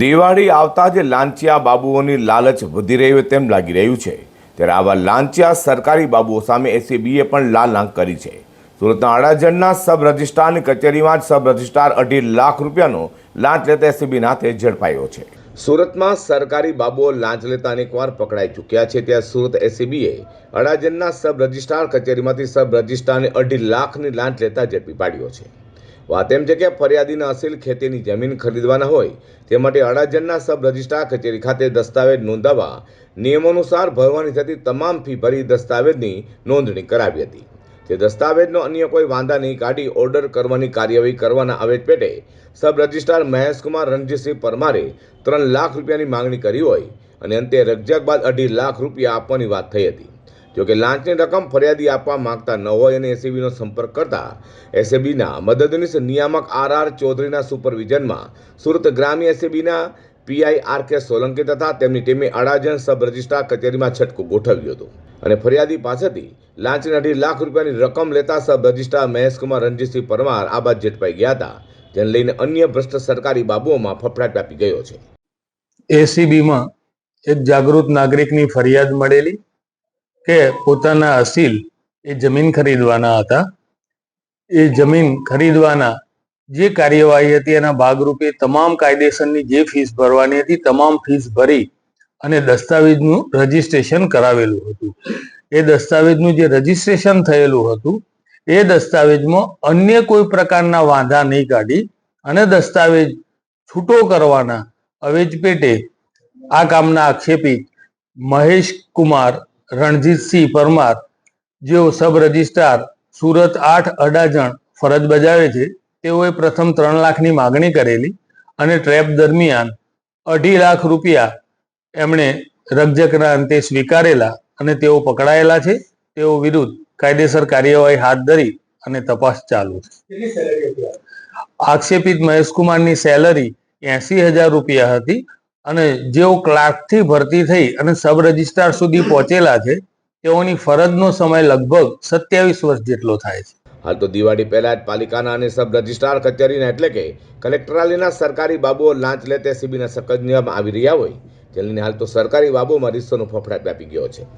દિવાળી આવતા જ લાંચિયા બાબુઓની લાલચ વધી રહી હોય તેમ લાગી રહ્યું છે. ત્યારે આવા લાંચિયા સરકારી બાબુઓ સામે એસીબીએ પણ લાલ આંક કરી છે. સુરતના અડાજણના સબ રજિસ્ટ્રારની કચેરીમાં જ સબ રજિસ્ટ્રાર અઢી લાખ રૂપિયાનો લાંચ લેતા એસીબીના હાથે ઝડપાયો છે. સુરતમાં સરકારી બાબુઓ લાંચ લેતા અનેકવાર પકડાઈ ચૂક્યા છે. ત્યાં સુરત એસીબીએ અડાજણના સબ રજિસ્ટ્રાર કચેરીમાંથી સબ રજિસ્ટ્રારને અઢી લાખની લાંચ લેતા ઝડપી પાડ્યો છે. વાત એમ છે કે ફરિયાદીના અસીલ ખેતીની જમીન ખરીદવાના હોય, તે માટે અડાજણના સબ રજિસ્ટ્રાર કચેરી ખાતે દસ્તાવેજ નોંધાવવા નિયમોનુસાર ભરવાની થતી તમામ ફી ભરી દસ્તાવેજની નોંધણી કરાવી હતી. તે દસ્તાવેજનો અન્ય કોઈ વાંધા નહીં કાઢી ઓર્ડર કરવાની કાર્યવાહી કરવાના આવેજ પેટે સબ રજિસ્ટ્રાર મહેશકુમાર રણજીતસિંહ પરમારે ત્રણ લાખ રૂપિયાની માંગણી કરી હોય અને અંતે રકજાક બાદ અઢી લાખ રૂપિયા આપવાની વાત થઈ હતી. જોકે લાંચની રકમ ફરિયાદી આપવા માંગતા ન હોય અને એસીબીનો સંપર્ક કરતા એસીબીના મદદનીશ નિયામક આર આર ચૌધરીના સુપરવિઝનમાં સુરત ગ્રામ્ય એસીબીના પીઆઈ આર કે સોલંકી તથા તેમની ટીમે અડાજણ સબ રજિસ્ટ્રાર કચેરીમાં છટકું ગોઠવ્યું હતું. અને ફરિયાદી પાસેથી લાંચની અઢી લાખ રૂપિયાની રકમ લેતા સબ રજિસ્ટ્રાર મહેશકુમાર રણજીતસિંહ પરમાર આ બાદ ઝડપાઈ ગયા હતા, જેને લઈને અન્ય ભ્રષ્ટ સરકારી બાબુઓમાં ફફડાટ વ્યાપી ગયો છે. એસીબીમાં એક જાગૃત નાગરિકની ફરિયાદ મળેલી. કે પોતાના અસીલ એ જમીન ખરીદવાના હતા. એ જમીન ખરીદવાના જે કાર્યવાહી હતી એના ભાગરૂપે તમામ કાયદેસરની જે ફીસ ભરવાની હતી, તમામ ફીસ ભરી અને દસ્તાવેજનું રજીસ્ટ્રેશન કરાવેલું હતું. એ દસ્તાવેજનું જે રજીસ્ટ્રેશન થયેલું હતું, એ દસ્તાવેજમાં અન્ય કોઈ પ્રકારના વાંધા નહીં કાઢી અને દસ્તાવેજ છૂટો કરવાના અવેજ પેટે આ કામના આક્ષેપી મહેશ કુમાર રણજીતસિંહ પરમાર, જેઓ સબ રજિસ્ટ્રાર, સુરત આઠ અડાજણ ફરજ બજાવે છે, તેઓએ પ્રથમ ત્રણ લાખની માગણી કરેલી અને ટ્રેપ દરમિયાન અઢી લાખ રૂપિયા એમણે રકઝકના અંતે સ્વીકારેલા અને તેઓ પકડાયેલા છે. તેઓ વિરુદ્ધ કાયદેસર કાર્યવાહી હાથ ધરી અને તપાસ ચાલુ છે. આક્ષેપિત મહેશકુમારની સેલરી એસી હજાર રૂપિયા હતી. અને જેઓ ક્લાર્કથી ભરતી થઈ અને સબ રજિસ્ટ્રાર સુધી પહોંચેલા છે, તેઓની ફરજનો સમય લગભગ સત્યાવીસ વર્ષ જેટલો થાય છે. હાલ તો દિવાળી પહેલા જ પાલિકાના અને સબ રજિસ્ટ્રાર કચેરીના એટલે કે કલેક્ટરાલીના સરકારી બાબુઓ લાંચ લેતે સીબીના સકંજામાં આવી રહ્યા હોય. જેને હાલ તો સરકારી બાબુઓમાં રિસ્સોનો ફફડાટ વ્યાપી ગયો છે.